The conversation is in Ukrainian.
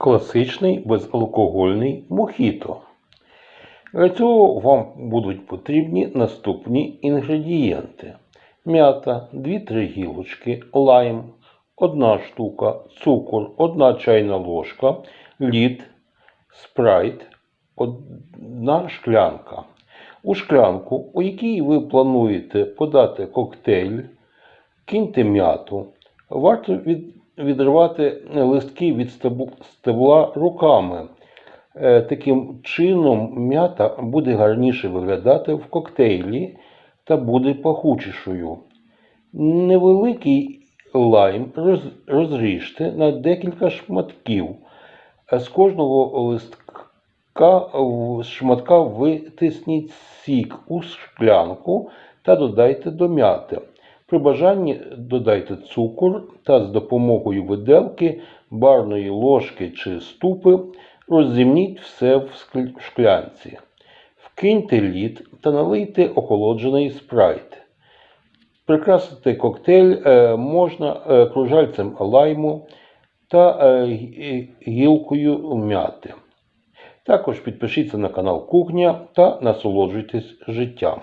класичний безалкогольний мохіто. Для цього вам будуть потрібні наступні інгредієнти: м'ята, 2-3 гілочки, лайм, 1 штука, цукор, 1 чайна ложка, лід, спрайт, 1 шклянка. У шклянку, у якій ви плануєте подати коктейль, киньте м'яту. Варто від, відривати листки від стебла руками. Е, Таким чином м'ята буде гарніше виглядати в коктейлі та буде пахучішою. Невеликий лайм розріжте на декілька шматків. Е, З кожного листка шматка витисніть сік у шклянку та додайте до м'яти. При бажанні додайте цукор та з допомогою виделки, барної ложки чи ступи роззімніть все в шклянці. Вкиньте лід та налийте охолоджений спрайт. Прикрасити коктейль е, можна е, кружальцем лайму та е, гілкою м'яти. Також підпишіться на канал Кухня та насолоджуйтесь життям.